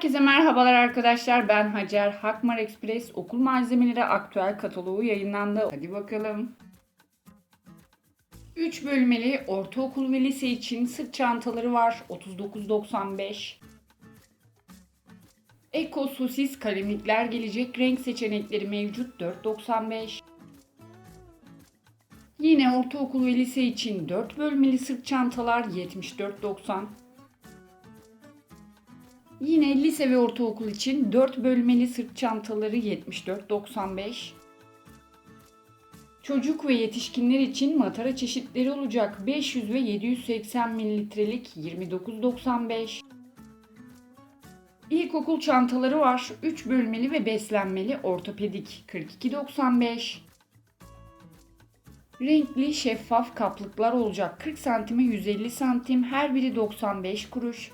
Herkese merhabalar arkadaşlar. Ben Hacer. Hakmar Express okul malzemeleri aktüel kataloğu yayınlandı. Hadi bakalım. 3 bölmeli ortaokul ve lise için sırt çantaları var. 39.95. Eko sosis kalemlikler gelecek. Renk seçenekleri mevcut. 4.95. Yine ortaokul ve lise için 4 bölmeli sırt çantalar 74.90. Yine lise ve ortaokul için 4 bölmeli sırt çantaları 74.95. Çocuk ve yetişkinler için matara çeşitleri olacak 500 ve 780 mililitrelik 29.95. İlkokul çantaları var 3 bölmeli ve beslenmeli ortopedik 42.95. Renkli şeffaf kaplıklar olacak 40 santime 150 santim her biri 95 kuruş.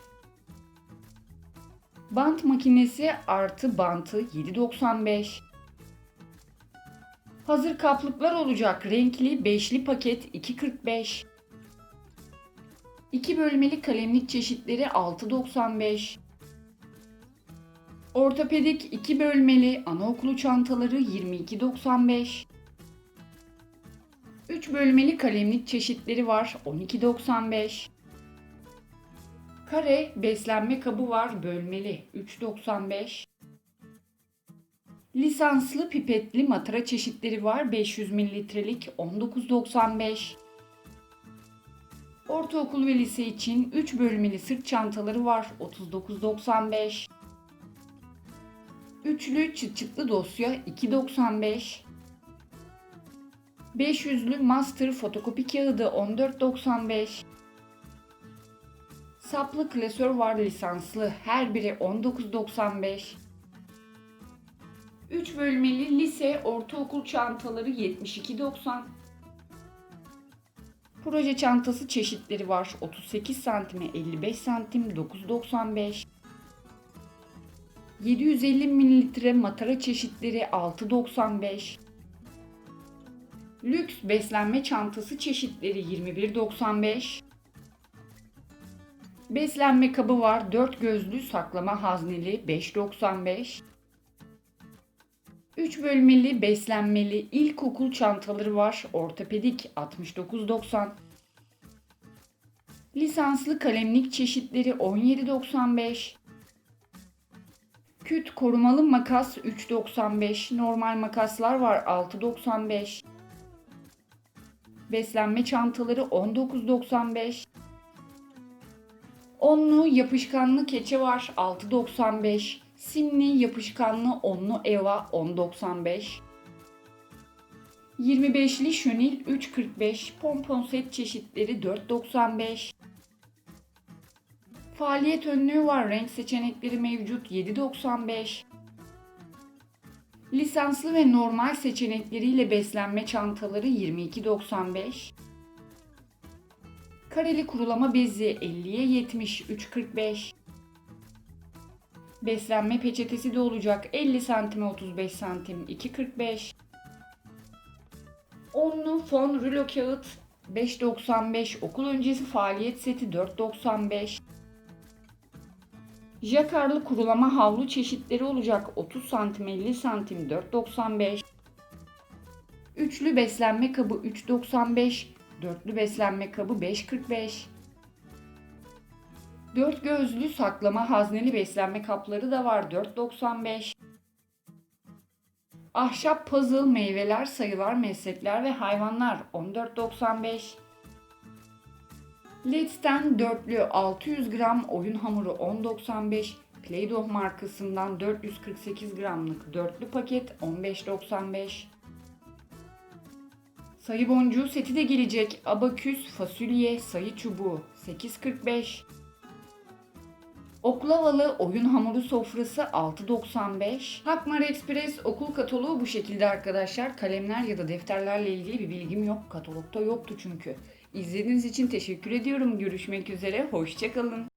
Bant makinesi artı bantı 7.95. Hazır kaplıklar olacak renkli beşli paket 2.45. 2 bölmeli kalemlik çeşitleri 6.95. Ortopedik 2 bölmeli anaokulu çantaları 22.95. 3 bölmeli kalemlik çeşitleri var 12.95. Kare beslenme kabı var bölmeli 3.95. Lisanslı pipetli matara çeşitleri var 500 mililitrelik 19.95. Ortaokul ve lise için 3 bölmeli sırt çantaları var 39.95. Üçlü çıt çıtlı dosya 2.95. 500'lü master fotokopi kağıdı 14.95. Saplı klasör var lisanslı. Her biri 19.95. 3 bölmeli lise ortaokul çantaları 72.90. Proje çantası çeşitleri var. 38 santime 55 santim 9.95. 750 mililitre matara çeşitleri 6.95. Lüks beslenme çantası çeşitleri 21.95. Beslenme kabı var. 4 gözlü saklama hazneli 5.95. 3 bölmeli beslenmeli ilkokul çantaları var. Ortopedik 69.90. Lisanslı kalemlik çeşitleri 17.95. Küt korumalı makas 3.95. Normal makaslar var 6.95. Beslenme çantaları 19.95. Onlu yapışkanlı keçe var 6.95. Simli yapışkanlı onlu eva 10.95. 25'li şönil 3.45. Pompon set çeşitleri 4.95. Faaliyet önlüğü var. Renk seçenekleri mevcut 7.95. Lisanslı ve normal seçenekleriyle beslenme çantaları 22.95. Kareli kurulama bezi 50'ye 70 3.45. Beslenme peçetesi de olacak 50 santime 35 santim 2.45. Onlu fon rulo kağıt 5.95 okul öncesi faaliyet seti 4.95. Jakarlı kurulama havlu çeşitleri olacak 30 santim 50 santim 4.95. Üçlü beslenme kabı 3.95 Dörtlü beslenme kabı 5.45. Dört gözlü saklama hazneli beslenme kapları da var 4.95. Ahşap puzzle meyveler, sayılar, meslekler ve hayvanlar 14.95. Lidl'den dörtlü 600 gram oyun hamuru 10.95. Play-Doh markasından 448 gramlık dörtlü paket 15.95. Sayı boncuğu seti de gelecek. Abaküs, fasulye, sayı çubuğu 8.45. Oklavalı oyun hamuru sofrası 6.95. Hakmar Express okul kataloğu bu şekilde arkadaşlar. Kalemler ya da defterlerle ilgili bir bilgim yok. Katalogda yoktu çünkü. İzlediğiniz için teşekkür ediyorum. Görüşmek üzere. Hoşçakalın.